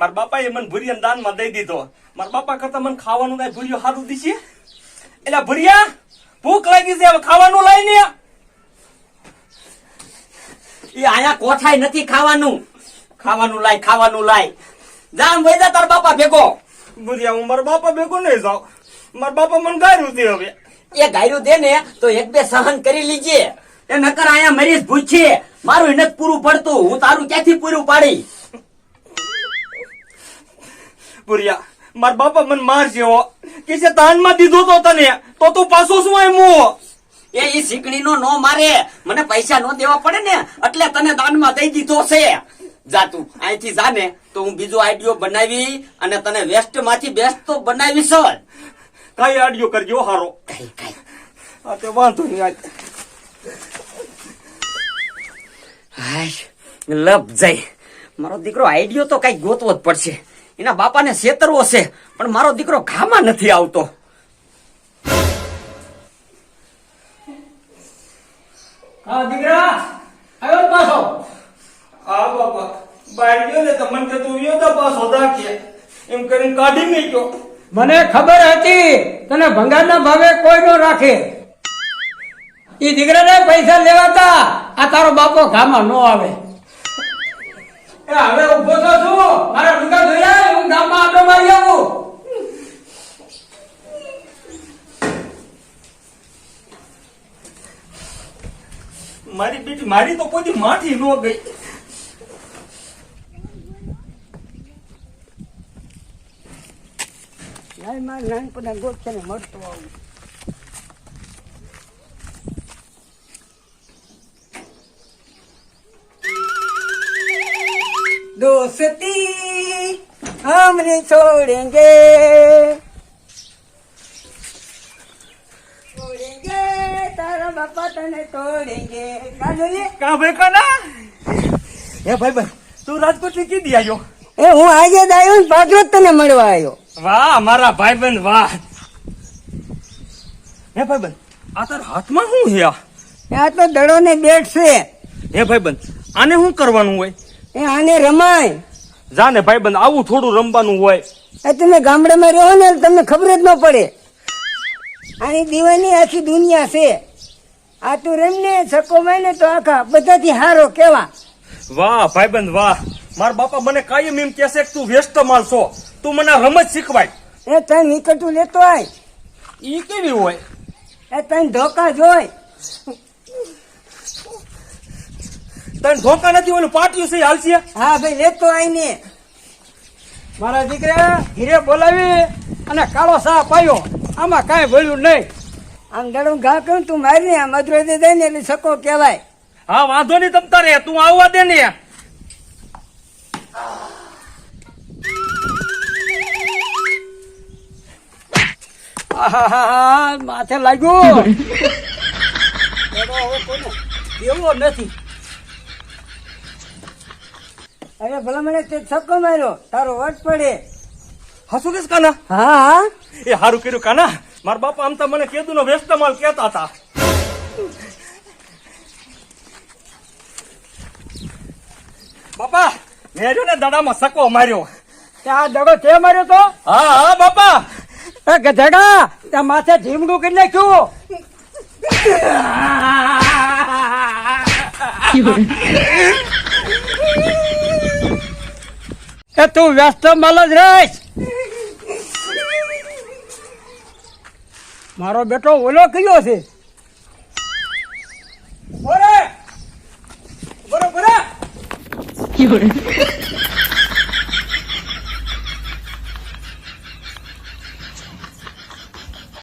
મારા બાપાએ મને ભૂરિયા દાનમાં દઈ દીધો. મારા બાપા કરતા મને ખાવાનું કઈ ભૂરિયો સારું દીશે એટલે ભૂરિયા ભૂખ લાગી છે હવે ખાવાનું લઈ ને. એ આયા કોઠાય નથી ખાવાનું. ખાવાનું લાય ખાવાનું લાય. જામ વૈદા તાર બાપા ભેગો. ભૂરિયા હું મારા બાપા ભેગો નહીં જાઉં. મારા બાપા મને ગાયરું દે હવે. એ ગાયરું દે ને તો એક બે સહન કરી લીજે. એ નકર આયા મરીશ ભૂછે મારું હિનત પૂરું પડતું. હું તારું ક્યાંથી પૂરું પાડી? ભૂરિયા. માર બાપા મને મારશે હો કે છે દાનમાં દીધો તો તને તો તું પાછો શું એમ એ ઈ શીકણી નો નો મારે. મને પૈસા નો દેવા પડે ને એટલે તને દાનમાં દઈ દીધો છે. જા તું અહીંથી જા ને તો હું બીજો આઈડિયો બનાવી અને તને વેસ્ટમાંથી બેસ્ટ તો બનાવી સર. કઈ આડિયો કરજો હારો. કઈ કઈ. આ તે વાંધો નહીં હાય લપ જાય મારો દીકરો આઈડિયો તો કઈ ગોતવો જ પડશે. એના બાપાને છેતરવો છે પણ મારો દીકરો ઘામાં નથી આવતો. હા દીકરા આવ્યો પાછો? આ બાપા. બહાર ગયો ને તો મને તું વ્યો તો પાછો દાખીએ એમ કરીને કાઢી મૂક્યો. મને ખબર હતી તને ભંગારના ભાવે કોઈ નો રાખે. એ દીકરાને પૈસા લેવાતા આ તારો બાપો ઘામાં નો આવે. હવે ઊભો તો છું મારા ડુંગા ધોયા હું ગામમાં આટો મારી આવું મારી બેટી, મારી તો કોઈ માથી ન ગઈ. નાનપણા ગોત ને મળતો આવું. દોસ્તી હમને છોડેંગે. તારા બાપા તને તોડેંગે. કા ભાઈ કોના? એ ભાઈ ભાઈ તું રાજકોટથી કીધી આવ્યો એ હું આજે જ આવ્યો ભાગવત તને મળવા આવ્યો વાહ મારા ભાઈ ભાઈબંધ વાહ. હે ભાઈબંધ આ તાર હાથમાં શું છે એ આ તો દડો ને બેટ છે. હે ભાઈબંધ આને શું કરવાનું હોય? એ આને રમાય. જાને ભાઈબંધ આવું થોડું રમવાનું હોય. એ તમે ગામડામાં રહો ને તમને ખબર જ ન પડે. આની દીવાની આખી દુનિયા છે. આ તું રમને સકો ને તો આખા બધાથી હારો કેવા. વાહ ભાઈબંધ વાહ. મારા બાપા મને કાયમ એમ કહેશે કે તું વ્યસ્ત માલ છો. તું મને રમત શીખવાય. એ તને વિકટું લેતો આય. ઈ કેવી હોય? એ તને ધોકા જોય. તને ધોકા નથી ઓલું પાટિયું છે હાલશે હા ભાઈ લેતો આય ને. મારા દીકરા ઘીરે બોલાવી અને કાળો સાફ આવ્યો. આમાં કાંઈ ભળ્યું નહીં. આમ દડું ઘા કરું તું મારી ને આમ અધરો દે ને એટલે સકો કહેવાય. હા વાંધો નહીં તમ તારે તું આવવા દે ને. માથે લાગ્યું. એવું એવો નથી. અરે ભલા મને તે છક્કો માર્યો. તારો વટ પડે. હસુ કેસ કાના? હા હા. એ હારું કર્યું કાના? મારા બાપા આમ તો મને કેદુ નો વ્યસ્ત માલ કેતા હતા. બાપા મેં જો ને દાડામાં સકો માર્યો. આ દડો તે માર્યો તો? હા હા બાપા. એ ગધેડા ત્યાં માથે ધીમડું કરી નાખ્યું. એ તું વ્યસ્ત માલ જ રહીશ. મારો બેટો ઓલો કયો છે? બોરે બોરે!